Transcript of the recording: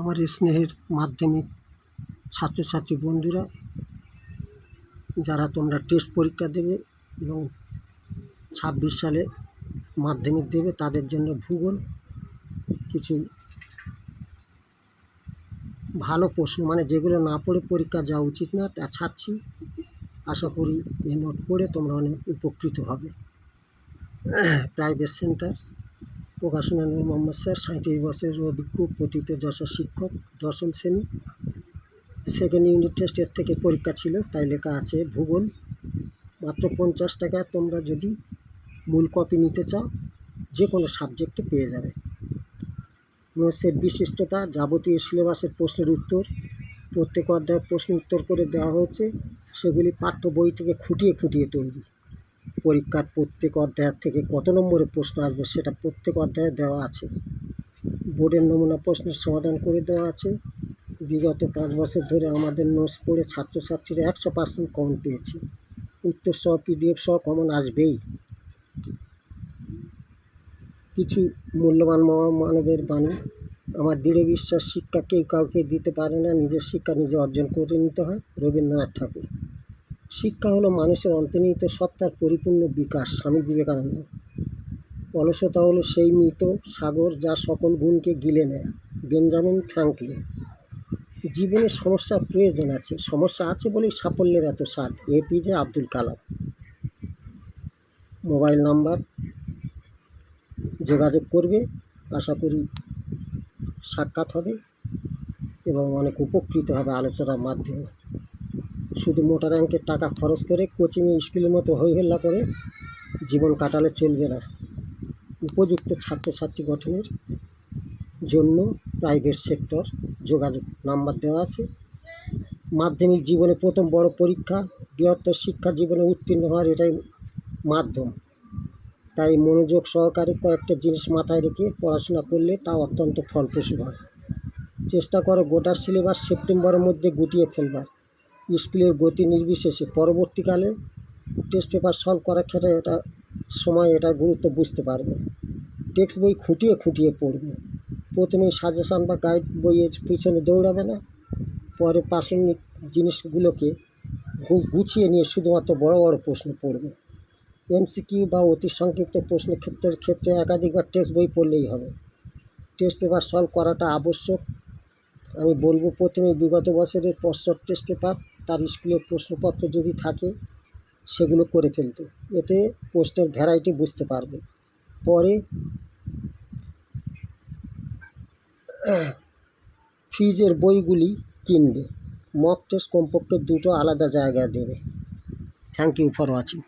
আমার স্নেহের মাধ্যমিক ছাত্রছাত্রী বন্ধুরা, যারা তোমরা টেস্ট পরীক্ষা দেবে এবং ছাব্বিশ সালে মাধ্যমিক দেবে, তাদের জন্য ভূগোল কিছু ভালো প্রশ্ন। মানে যেগুলো না পড়ে পরীক্ষা যাওয়া উচিত না, তা ছাড়ছি। আশা করি এই নোট পড়ে তোমরা অনেক উপকৃত হবে। প্রাইভেট সেন্টার প্রকাশনা নূর মোহাম্মদ স্যার সাঁত্রিশ বছরের অভিজ্ঞ পতিত যশা শিক্ষক, দশম শ্রেণি। সেকেন্ড ইউনিট টেস্টের থেকে পরীক্ষা ছিল, তাই লেখা আছে, ভূগোল, মাত্র পঞ্চাশ টাকা তোমরা যদি মূল কপি নিতে চাও যে কোনো সাবজেক্টে পেয়ে যাবে। নোটসের বিশিষ্টতা, যাবতীয় সিলেবাসের প্রশ্নের উত্তর, প্রত্যেক অধ্যায়ের প্রশ্ন উত্তর করে দেওয়া হয়েছে, সেগুলি পাঠ্য বই থেকে খুঁটিয়ে খুঁটিয়ে তৈরি। পরীক্ষার প্রত্যেক অধ্যায়ের থেকে কত নম্বরের প্রশ্ন আসবে সেটা প্রত্যেক অধ্যায়ে দেওয়া আছে। বোর্ডের নমুনা প্রশ্নের সমাধান করে দেওয়া আছে। বিগত পাঁচ বছর ধরে আমাদের নোটস পড়ে ছাত্রছাত্রীরা একশো পার্সেন্ট কমন পেয়েছে। উত্তর সহ পিডিএফ সহ কমন আসবেই। কিছু মূল্যবান মানবের বাণী, আমার দৃঢ় বিশ্বাস শিক্ষা কেউ কাউকে দিতে পারে না, নিজের শিক্ষা নিজে অর্জন করে নিতে হয়। রবীন্দ্রনাথ ঠাকুর শিক্ষা হলো মানুষের অন্তর্নিহিত সত্তার পরিপূর্ণ বিকাশ, স্বামী বিবেকানন্দ। অলসতা হলো সেই মৃত সাগর যা সকল গুণকে গিলে নেয়। Benjamin Franklin. জীবনে সমস্যার প্রয়োজন আছে, সমস্যা আছে বলেই সাফল্যের এত স্বাদ। APJ Abdul Kalam. Mobile number যোগাযোগ করবে, আশা করি সাক্ষাৎ হবে এবং অনেক উপকৃত হবে আলোচনার মাধ্যমে। শুধু মোটা অঙ্কের টাকা খরচ করে কোচিংয়ে স্কুলের মতো হই হল্লা করে জীবন কাটালে চলবে না। উপযুক্ত ছাত্রছাত্রী গঠনের জন্য প্রাইভেট সেক্টর যোগাযোগ নাম্বার দেওয়া আছে। মাধ্যমিক জীবনে প্রথম বড় পরীক্ষা, বৃহত্তর শিক্ষা জীবনে উত্তীর্ণ হওয়ার এটাই মাধ্যম। তাই মনোযোগ সহকারে কয়েকটা জিনিস মাথায় রেখে পড়াশোনা করলে তা অত্যন্ত ফলপ্রসূ হয়। চেষ্টা করো গোটা সিলেবাস সেপ্টেম্বরের মধ্যে গুটিয়ে ফেলবার। স্কুলের গতি নির্বিশেষে পরবর্তীকালে টেস্ট পেপার সলভ করার ক্ষেত্রে এটা সময় এটা গুরুত্ব বুঝতে পারবে। টেক্সট বই খুঁটিয়ে খুঁটিয়ে পড়বে। প্রথমেই সাজেশান বা গাইড বইয়ের পিছনে দৌড়াবে না। পরে প্রাসঙ্গিক জিনিসগুলোকে গুছিয়ে নিয়ে শুধুমাত্র বড় বড় প্রশ্ন পড়বে। এমসিকিউ বা অতি সংক্ষিপ্ত প্রশ্ন ক্ষেত্রের ক্ষেত্রে একাধিকবার টেক্সট বই পড়লেই হবে। টেস্ট পেপার সলভ করাটা আবশ্যক। আমি বলব প্রথমে বিগত বছরের পশ্চাৎ টেস্ট পেপার তার স্কুলের প্রশ্নপত্র যদি থাকে, সেগুলো করে ফেলতে। এতে প্রশ্নের ভ্যারাইটি বুঝতে পারবে। পরে ফ্রিজের বইগুলি কিনবে। মক টেস্ট কমপক্ষে দুটো আলাদা জায়গায় দেবে। Thank you for watching